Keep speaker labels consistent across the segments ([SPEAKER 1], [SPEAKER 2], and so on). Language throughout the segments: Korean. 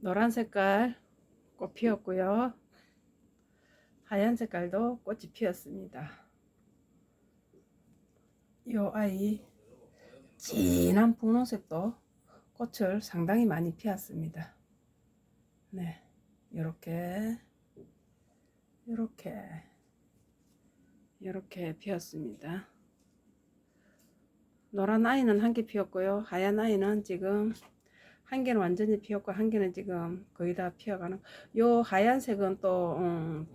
[SPEAKER 1] 노란 색깔 꽃 피었고요. 하얀 색깔도 꽃이 피었습니다. 이 아이 진한 분홍색도 꽃을 상당히 많이 피웠습니다. 네, 이렇게 이렇게 이렇게 피었습니다. 노란 아이는 한 개 피었고요. 하얀 아이는 지금 한 개는 완전히 피었고 한 개는 지금 거의 다 피어가는. 요 하얀색은 또, 음,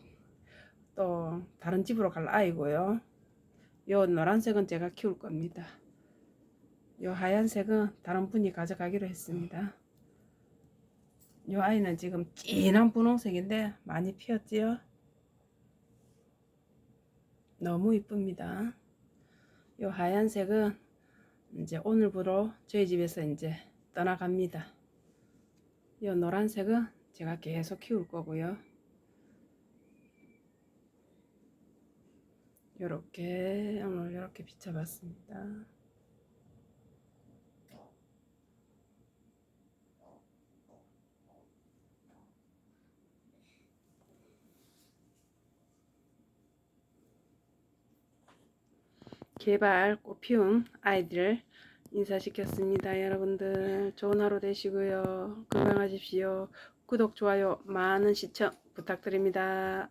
[SPEAKER 1] 또 다른 집으로 갈 아이고요. 요 노란색은 제가 키울 겁니다. 요 하얀색은 다른 분이 가져가기로 했습니다. 요 아이는 지금 진한 분홍색인데 많이 피었지요. 너무 이쁩니다. 요 하얀색은 이제 오늘부로 저희 집에서 이제 떠나갑니다. 이 노란색은 제가 계속 키울 거고요. 이렇게 오늘 이렇게 비춰봤습니다. 개발 꽃피움 아이들 인사시켰습니다. 여러분들 좋은 하루 되시고요. 건강하십시오. 구독, 좋아요, 많은 시청 부탁드립니다.